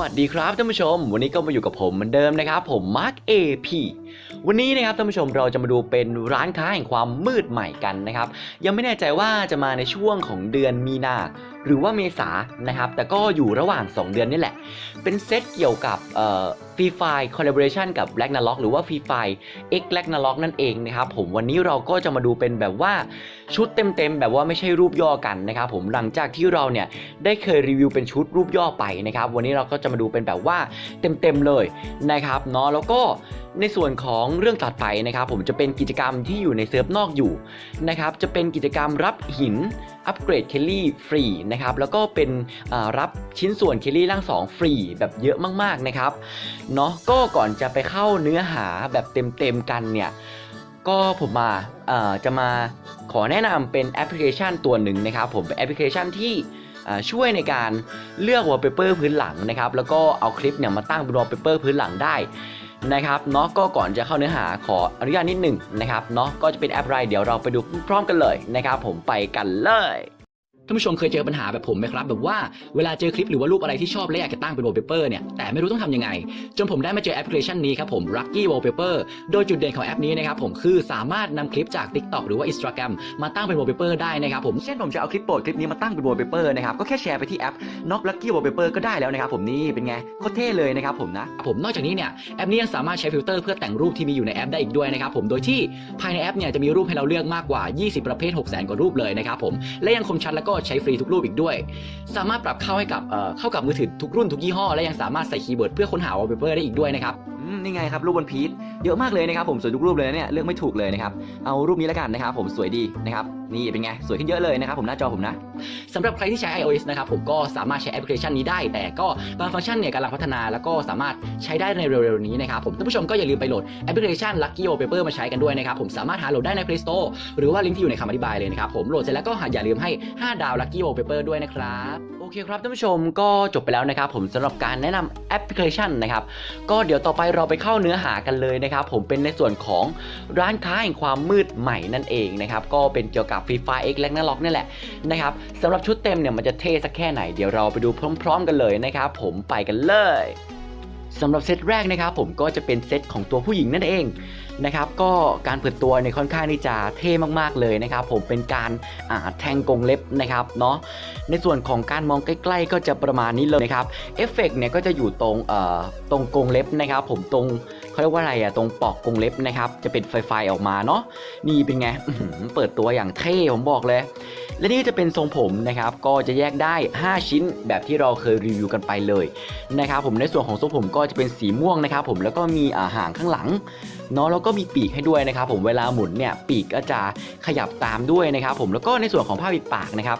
วัสดีครับท่านผู้ชม วันนี้ก็มาอยู่กับผมเหมือนเดิมนะครับ ผมมาร์คเอพีวันนี้นะครับท่านผู้ชมเราจะมาดูเป็นร้านค้าแห่งความมืดใหม่กันนะครับ ยังไม่แน่ใจว่าจะมาในช่วงของเดือนมีนาหรือว่าเมษานะครับ แต่ก็อยู่ระหว่าง 2 เดือนนี่แหละ เป็นเซตเกี่ยวกับฟรีไฟคอลลาบอร์ชันกับ Black n a l o c หรือว่าฟรีไฟ X Black n a l o c นั่นเองนะครับผมวันนี้เราก็จะมาดูเป็นแบบว่าชุดเต็มๆ แบบว่าไม่ใช่รูปย่อกันนะครับผมหลังจากที่เราเนี่ยได้เคยรีวิวเป็นชุดรูปย่อไปนะครับวันนี้เราก็จะมาดูเป็นแบบว่าเต็มๆเลยนะครับเนาะแล้วก็ในส่วนของเรื่องตัดไปนะครับผมจะเป็นกิจกรรมที่อยู่ในเซิร์ฟนอกอยู่นะครับจะเป็นกิจกรรมรับหิน อัปเกรดเคลลี่ฟรีนะครับแล้วก็เป็นรับชิ้นส่วนเคลลี่ร่างสองฟรีแบบเยอะมากๆนะครับเนาะก็ก่อนจะไปเข้าเนื้อหาแบบเต็มๆกันเนี่ยก็ผมมาจะมาขอแนะนำเป็นแอปพลิเคชันตัวหนึ่งนะครับผมเป็นแอปพลิเคชันที่ช่วยในการเลือก wallpaper พื้นหลังนะครับแล้วก็เอาคลิปเนี่ยมาตั้งเป็น wallpaper พื้นหลังได้ นะครับเนาะก็ก่อนจะเข้าเนื้อหาขออนุญาตนิดหนึ่งนะครับเนาะก็จะเป็นแอปไรเดี๋ยวเราไปดูพร้อมกันเลยนะครับผมไปกันเลย ท่านผู้ชมเคยเจอปัญหาแบบผมไหมครับ แบบว่าเวลาเจอคลิปหรือว่ารูปอะไรที่ชอบและอยากจะตั้งเป็น wallpaper เนี่ยแต่ไม่รู้ต้องทำยังไง จนผมได้มาเจอแอปพลิเคชันนี้ครับผม Lucky Wallpaper โดยจุดเด่นของแอปนี้นะครับผมคือสามารถนำคลิปจาก TikTok หรือว่า Instagram มาตั้งเป็น wallpaper ได้นะครับผมเช่นผมจะเอาคลิปโปรดคลิปนี้มาตั้งเป็น wallpaper นะครับก็แค่แชร์ไปที่แอป Knock Lucky Wallpaper ก็ได้แล้วนะครับผมนี่เป็นไงโคตรเท่เลยนะครับผมนะผมนอกจากนี้เนี่ยแอปนี้ยังสามารถใช้ฟิลเตอร์เพื่อแต่งรูปที่มีอยู่ในแอปได้อีกด้วยนะครับผมโดยที่ภายในแอปเนี่ยจะมีรูปให้เราเลือกมากกว่า 20 ประเภท 6 0 0 0 0กว่ารูปเลยนะครับผมและยังคมชัดแล้วก็ใช้ฟรีทุกรูปอีกด้วย สามารถปรับเข้าให้กับเข้ากับมือถือทุกรุ่นทุกยี่ห้อและยังสามารถใส่คีย์เวิร์ดเพื่อค้นหาวอลเปเปอร์ได้อีกด้วยนะครับ นี่ไงครับรูปบนพีทเยอะมากเลยนะครับผมสวยทุกรูปเลยนะเนี่ยเลือกไม่ถูกเลยนะครับเอารูปนี้แล้วกันนะครับผมสวยดีนะครับนี่เป็นไงสวยขึ้นเยอะเลยนะครับผมหน้าจอผมนะสำหรับใครที่ใช้ iOS นะครับผมก็สามารถใช้แอปพลิเคชันนี้ได้ แต่ก็บางฟังก์ชันเนี่ยกำลังพัฒนาแล้วก็สามารถใช้ได้ในเร็วๆนี้นะครับผมท่านผู้ชมก็อย่าลืมไปโหลดแอปพลิเคชัน Lucky Paper มาใช้กันด้วยนะครับผมสามารถหาโหลดได้ใน Play Store หรือว่าลิงก์ที่อยู่ในคำอธิบายเลยนะครับผมโหลดเสร็จแล้วก็อย่าลืมให้ 5 ดาว Lucky Paper ด้วยนะครับ อเคครับท่านผู้ชมก็จบไปแล้วนะครับผมสำหรับการแนะนำแอปพลิเคชันนะครับก็เดี๋ยวต่อไปเราไปเข้าเนื้อหากันเลยนะครับผมเป็นในส่วนของร้านค้าแห่งความมืดใหม่นั่นเองนะครับก็เป็นเกี่ยวกับฟรีไฟเอ็กและนัล็อกนี่แหละนะครับสำหรับชุดเต็มเนี่ยมันจะเท่สักแค่ไหนเดี๋ยวเราไปดูพร้อม ๆ กันเลยนะครับผมไปกันเลย สำหรับเซตแรกนะครับผมก็จะเป็นเซตของตัวผู้หญิงนั่นเองนะครับก็การเปิดตัวในยค่อนข้างที่จะเท่มากๆเลยนะครับผมเป็นการแทงกงเล็บนะครับเนาะในส่วนของการมองใกล้ๆ ก็จะประมาณนี้เลยนะครับเอฟเฟกต์เนี่ยก็จะอยู่ตรงเอ่อตรงกงเล็บนะครับผมตรง เขาเรียกว่าอะไรอะตรงปอกกรงเล็บนะครับจะเป็นไฟไฟออกมาเนาะนี่เป็นไงเปิดตัวอย่างเท่ผมบอกเลย และนี่จะเป็นทรงผมนะครับก็จะแยกได้ 5 ชิ้นแบบที่เราเคยรีวิวกันไปเลยนะครับผมในส่วนของทรงผมก็จะเป็นสีม่วงนะครับผมแล้วก็มีาหางข้างหลังเนาะแล้วก็มีปีกให้ด้วยนะครับผมเวลาหมุนเนี่ยปีกก็จะขยับตามด้วยนะครับผมแล้วก็ในส่วนของผ้าปิดปากนะครับ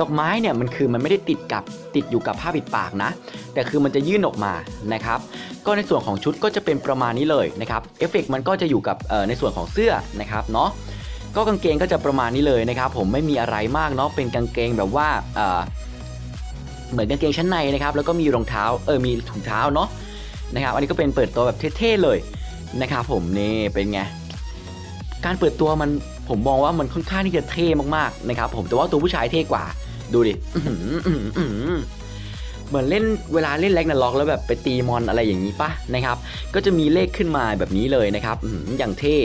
ดอกไม้เนี่ยมันคือมันไม่ได้ติดกับติดอยู่กับผ้าปิดปากนะ แต่คือมันจะยื่นออกมานะครับ ก็ในส่วนของชุดก็จะเป็นประมาณนี้เลยนะครับเอฟเฟกต์มันก็จะอยู่กับในส่วนของเสื้อนะครับเนาะก็กางเกงก็จะประมาณนี้เลยนะครับ ผมไม่มีอะไรมากเนาะเป็นกางเกงแบบว่าเออเหมือนกางเกงชั้นในนะครับ แล้วก็มีรองเท้าเออมีถุงเท้าเนาะนะครับ อันนี้ก็เป็นเปิดตัวแบบเท่ๆเลยนะครับ ผมนี่เป็นไงการเปิดตัวมัน ผมมองว่ามันค่อนข้างที่จะเท่มากๆนะครับผมแต่ว่าตัวผู้ชายเท่กว่า ดูดิเหมือนเล่นเวลาเล่นแล็กนาล็อกแล้วแบบไปตีมอนอะไรอย่างนี้ปะนะครับ ก็จะมีเลขขึ้นมาแบบนี้เลยนะครับอื้อหืออย่างเท่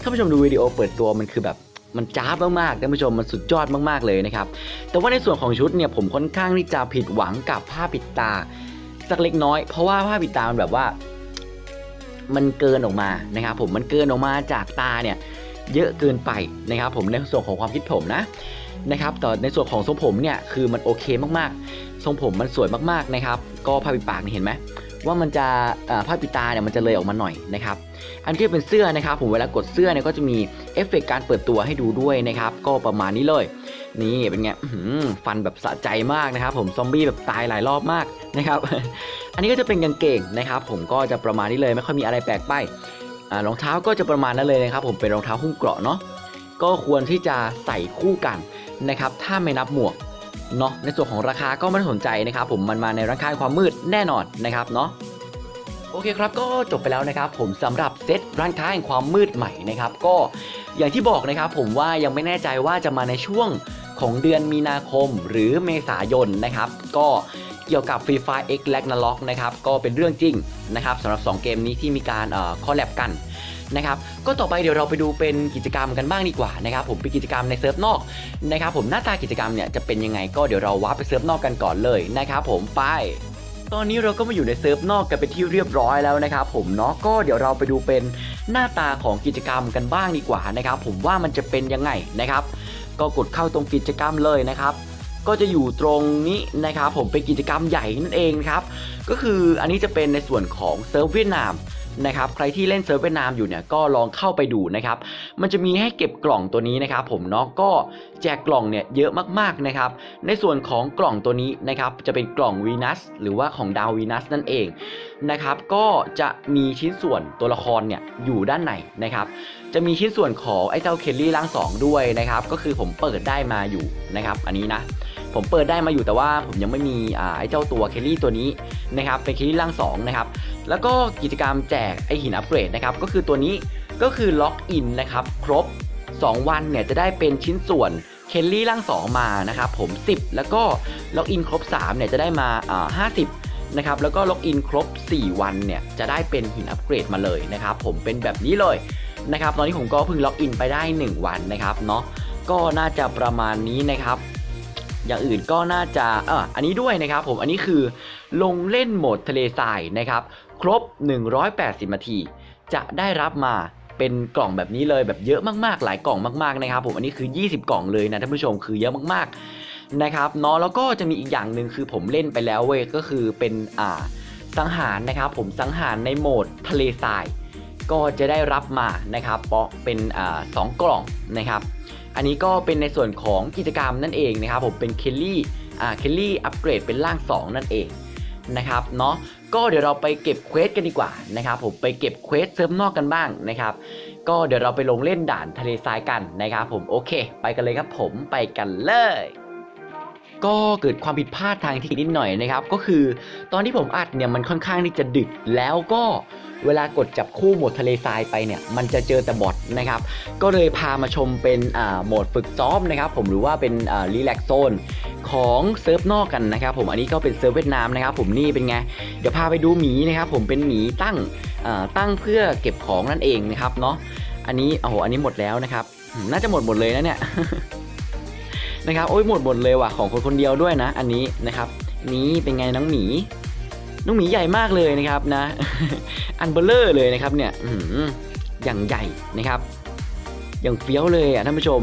ท่านผู้ชมดูวิดีโอเปิดตัวมันคือแบบมันจ้าบมากๆท่านผู้ชมมันสุดยอดมากๆเลยนะครับ แต่ว่าในส่วนของชุดเนี่ยผมค่อนข้างที่จะผิดหวังกับผ้าปิดตา สักเล็กน้อย เพราะว่าผ้าปิดตามันแบบว่า มันเกินออกมานะครับ ผมมันเกินออกมาจากตาเนี่ย เยอะเกินไปนะครับผมในส่วนของความคิดผมนะนะครับแต่ในส่วนของทรงผมเนี่ยคือมันโอเคมากๆ ทรงผมมันสวยมากๆนะครับ ก็ผ้าปิดปากนี่เห็นไหมว่ามันจะเอ่อผ้าปิดตาเนี่ยมันจะเลยออกมาหน่อยนะครับอันที่เป็นเสื้อนะครับผมเวลากดเสื้อเนี่ยก็จะมีเอฟเฟกต์การเปิดตัวให้ดูด้วยนะครับก็ประมาณนี้เลย นี่เป็นไงฟันแบบสะใจมากนะครับ ผมซอมบี้แบบตายหลายรอบมากนะครับ อันนี้ก็จะเป็นกางเกงนะครับ ผมก็จะประมาณนี้เลยไม่ค่อยมีอะไรแปลกไป รองเท้าก็จะประมาณนั้นเลยนะครับ ผมเป็นรองเท้าหุ้มเกราะเนาะก็ควรที่จะใส่คู่กันนะครับ ถ้าไม่นับหมวกเนาะในส่วนของราคาก็ไม่สนใจนะครับ ผมมันมาในร้านค้าความมืดแน่นอนนะครับเนาะโอเคครับก็จบไปแล้วนะครับ ผมสำหรับเซตร้านค้าแห่งความมืดใหม่นะครับ ก็อย่างที่บอกนะครับ ผมว่ายังไม่แน่ใจว่าจะมาในช่วงของเดือนมีนาคมหรือเมษายนนะครับ ก็ เกี่ยวกับ Free Fire X Ragnarok นะครับก็เป็นเรื่องจริงนะครับสำหรับ 2 เกมนี้ที่มีการคอลแลบกันนะครับก็ต่อไปเดี๋ยวเราไปดูเป็นกิจกรรมกันบ้างดีกว่านะครับผมเป็นกิจกรรมในเซิร์ฟนอกนะครับผมหน้าตากิจกรรมเนี่ยจะเป็นยังไงก็เดี๋ยวเราว้าร์ปไปเซิร์ฟนอกกันก่อนเลยนะครับผมไปตอนนี้เราก็มาอยู่ในเซิร์ฟนอกกันเป็นที่เรียบร้อยแล้วนะครับผมเนาะก็เดี๋ยวเราไปดูเป็นหน้าตาของกิจกรรมกันบ้างดีกว่านะครับผมว่ามันจะเป็นยังไงนะครับ ก็กดเข้าตรงกิจกรรมเลยนะครับ ก็จะอยู่ตรงนี้นะครับผมเป็นกิจกรรมใหญ่นั่นเองครับก็คืออันนี้จะเป็นในส่วนของเซิร์ฟเวียดนาม นะครับใครที่เล่นเซิร์ฟเวียดนามอยู่เนี่ยก็ลองเข้าไปดูนะครับมันจะมีให้เก็บกล่องตัวนี้นะครับผมเนาะก็แจกกล่องเนี่ยเยอะมากๆนะครับในส่วนของกล่องตัวนี้นะครับจะเป็นกล่องวีนัสหรือว่าของดาววีนัสนั่นเองนะครับก็จะมีชิ้นส่วนตัวละครเนี่ยอยู่ด้านในนะครับจะมีชิ้นส่วนของไอ้เจ้าเคลลี่ร่างสองด้วยนะครับก็คือผมเปิดได้มาอยู่นะครับอันนี้นะผมเปิดได้มาอยู่แต่ว่าผมยังไม่มีไอ้เจ้าตัวเคลลี่ตัวนี้นะครับเป็นเคลลี่ร่างสองนะครับ แล้วก็กิจกรรมแจกไอหินอัปเกรดนะครับ ก็คือตัวนี้ก็คือล็อกอินนะครับ ครบ 2 วันเนี่ยจะได้เป็นชิ้นส่วนเคลลี่ร่าง 2 มานะครับผม 10 แล้วก็ล็อกอินครบ3เนี่ยจะได้มาอ่า50 นะครับ แล้วก็ล็อกอินครบ 4 วันเนี่ยจะได้เป็นหินอัปเกรดมาเลยนะครับผมเป็นแบบนี้เลยนะครับตอนนี้ผมก็เพิ่งล็อกอินไปได้ 1 วันนะครับเนาะก็น่าจะประมาณนี้นะครับอย่างอื่นก็น่าจะเอออันนี้ด้วยนะครับผม อันนี้คือลงเล่นโหมดทะเลทรายนะครับ ครบ 180 นาที จะได้รับมาเป็นกล่องแบบนี้เลยแบบเยอะมากๆ หลายกล่องมากๆนะครับผมอันนี้คือ 20 กล่องเลยนะท่านผู้ชมคือเยอะมากๆนะครับเนาะแล้วก็จะมีอีกอย่างหนึ่งคือผมเล่นไปแล้วเว้ยก็คือเป็นอ่าสังหารนะครับผมสังหารในโหมดทะเลทราย ก็จะได้รับมานะครับเปาะเป็นอ่าสองกล่องนะครับ อันนี้ก็เป็นในส่วนของกิจกรรมนั่นเองนะครับผมเป็นเคลลี่อ่าเคลลี่อัปเกรดเป็นร่าง 2 นั่นเองนะครับเนาะ ก็เดี๋ยวเราไปเก็บเควสกันดีกว่านะครับผมไปเก็บเควสเซิร์ฟนอกกันบ้างนะครับ ก็เดี๋ยวเราไปลงเล่นด่านทะเลทรายกันนะครับผมโอเค ไปกันเลยครับผมไปกันเลย ก็เกิดความผิดพลาดทางเทคนิคนิดหน่อยนะครับ ก็คือตอนที่ผมอัดเนี่ยมันค่อนข้างที่จะดึก แล้วก็เวลากดจับคู่โหมดทะเลทรายไปเนี่ย มันจะเจอแต่บอทนะครับ ก็เลยพามาชมเป็นโหมดฝึกซ้อมนะครับ ผมหรือว่าเป็นรีแลกซ์โซนของเซิร์ฟนอกกันนะครับ ผมอันนี้ก็เป็นเซิร์ฟเวียดนามนะครับ ผมนี่เป็นไง เดี๋ยวพาไปดูหมีนะครับผมเป็นหมีตั้งตั้งเพื่อเก็บของนั่นเองนะครับเนาะอันนี้โอ้โหอันนี้หมดแล้วนะครับน่าจะหมดหมดเลยนะเนี่ย นะครับโอ้ยหมดหมดเลยว่ะของคนคนเดียวด้วยนะ อันนี้นะครับนี้เป็นไงน้องหมีน้องหมีใหญ่มากเลยนะครับนะ อันเบลเลอร์เลยนะครับเนี่ยอือย่างใหญ่นะครับ อย่างเฟี้ยวเลยอะท่านผู้ชม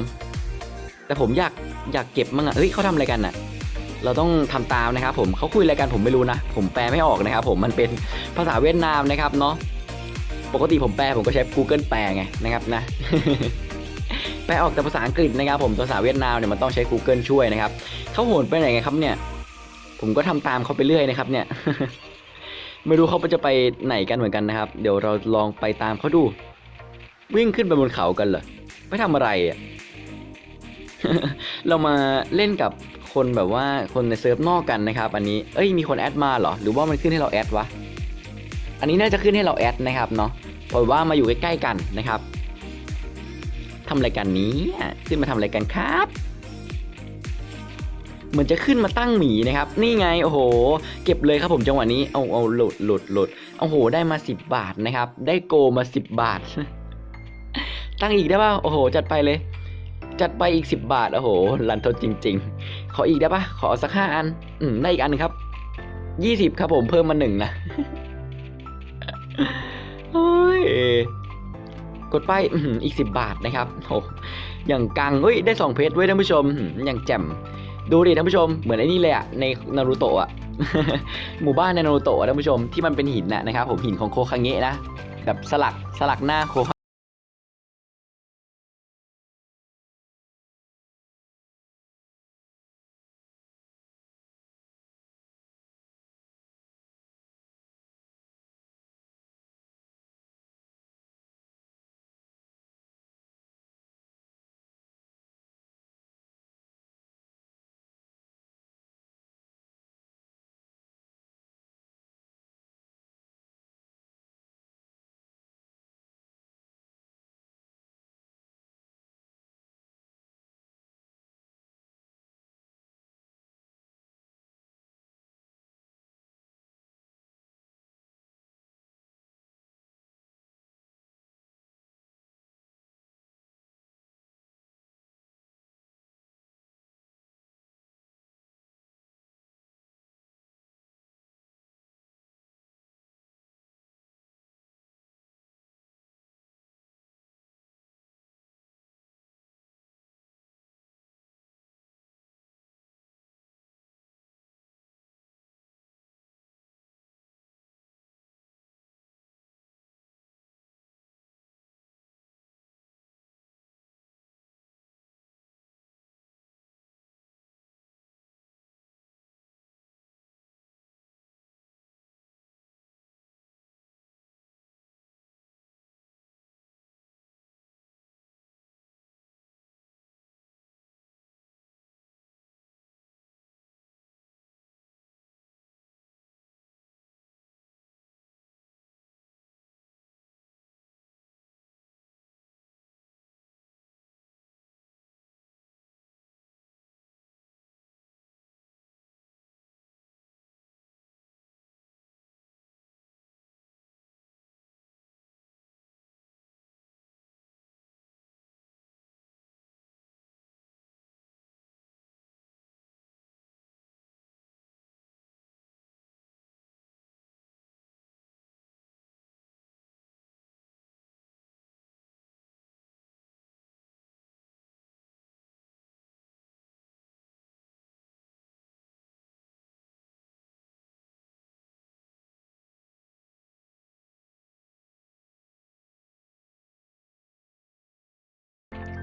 แต่ผมอยากอยากเก็บมั่งอะเฮ้ยเขาทำอะไรกันอะ เราต้องทำตามนะครับ ผมเขาคุยอะไรกันผมไม่รู้นะ ผมแปลไม่ออกนะครับ ผมมันเป็นภาษาเวียดนามนะครับเนาะปกติผมแปลผมก็ใช้ Google แปลไงนะครับนะ แปลออกแต่ภาษาอังกฤษนะครับผมภาษาเวียดนามเนี่ยมันต้องใช้ Google ช่วยนะครับเขาโหนไปไหนไงครับเนี่ย ผมก็ทำตามเขาไปเรื่อยนะครับเนี่ย ไม่รู้เขาจะไปไหนกันเหมือนกันนะครับ เดี๋ยวเราลองไปตามเขาดู วิ่งขึ้นไปบนเขากันเหรอไม่ทำอะไรอะเรามาเล่นกับคนแบบว่าคนในเซิร์ฟนอกกันนะครับ อันนี้ เอ้ยมีคนแอดมาเหรอ หรือว่ามันขึ้นให้เราแอดวะ อันนี้น่าจะขึ้นให้เราแอดนะครับเนาะเพราะว่ามาอยู่ใกล้ๆกันนะครับำอะไรกันนี้ขึ้นมาทำอะไรกันครับเหมือนจะขึ้นมาตั้งหมีนะครับ นี่ไงโอ้โห เก็บเลยครับผมจังหวะนี้เอาเอาหลุดหลุดหลุดโอ้โหได้มา 10 บาทนะครับ ได้โกมา 10 บาท ตั้งอีกได้ป่ะโอ้โห จัดไปเลย จัดไปอีก 10 บาทโอ้โหรันทดจริง ๆ ขออีกได้ป่ะขอสักห้าอัน อืมได้อีกอันหนึงครับ 20 ครับผมเพิ่มมาหนึ่งนะเฮ้ย กดไปอีก 10 บาทนะครับโอ้อย่างกังเฮ้ยได้2เพชรด้วยท่านผู้ชมอย่างแจ่มดูดิท่านผู้ชมเหมือนไอ้นี่เลยอะในนารูโตะอะหมู่บ้านในนารูโตะท่านผู้ชมที่มันเป็นหินนะนะครับผมหินของโคคังเงะนะแบบสลักสลักหน้าโค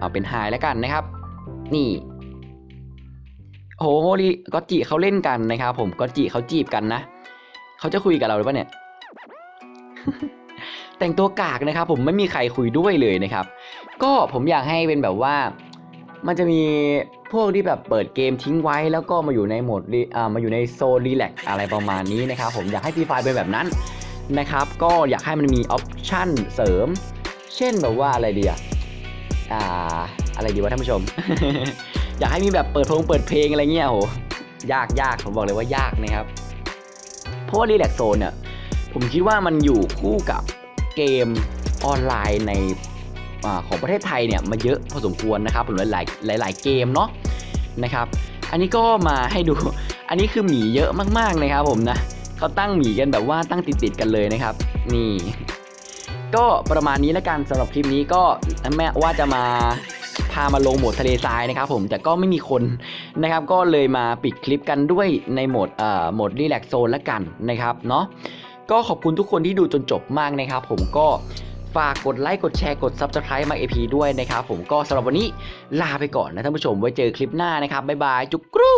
เอาเป็นไฮแล้วกันนะครับ นี่โหโฮลีก็จิเขาเล่นกันนะครับผมก็จิเขาจีบกันนะเขาจะคุยกับเราหรือเปล่าเนี่ย แต่งตัวกากนะครับ ผมไม่มีใครคุยด้วยเลยนะครับ ก็ผมอยากให้เป็นแบบว่า มันจะมีพวกที่แบบเปิดเกมทิ้งไว้แล้วก็มาอยู่ในโหมดอ่ามาอยู่ในโซนรีแลกอะไรประมาณนี้นะครับ ผมอยากให้ฟรีไฟเป็นแบบนั้นนะครับ ก็อยากให้มันมีออปชั่นเสริม เช่นแบบว่าอะไรดีอะ อ่า อะไรดีวะท่านผู้ชม อยากให้มีแบบเปิดเพลงเปิดเพลงอะไรเงี้ยโหยากยากผมบอกเลยว่ายากนะครับ เพราะว่ารีแลกโซนเนี่ยผมคิดว่ามันอยู่คู่กับเกมออนไลน์ในอของประเทศไทยเนี่ยมาเยอะพอสมควรนะครับผมหลายๆหลายเกมเนาะนะครับ อันนี้ก็มาให้ดู อันนี้คือหมีเยอะมากๆนะครับผมนะเขาตั้งหมีกันแบบว่าตั้งติดๆกันเลยนะครับ นี่ ก็ประมาณนี้แล้วกันสำหรับคลิปนี้ก็แม้ว่าจะมาพามาลงโหมดทะเลทรายนะครับผมแต่ก็ไม่มีคนนะครับก็เลยมาปิดคลิปกันด้วยในโหมดเอ่อโหมดรีแลกโซนละกันนะครับเนาะก็ขอบคุณทุกคนที่ดูจนจบมากนะครับผมก็ฝากกดไลค์กดแชร์กด Subscribe มา AP ด้วยนะครับผมก็สำหรับวันนี้ลาไปก่อนนะท่านผู้ชมไว้เจอคลิปหน้านะครับบ๊ายบายจุกกรู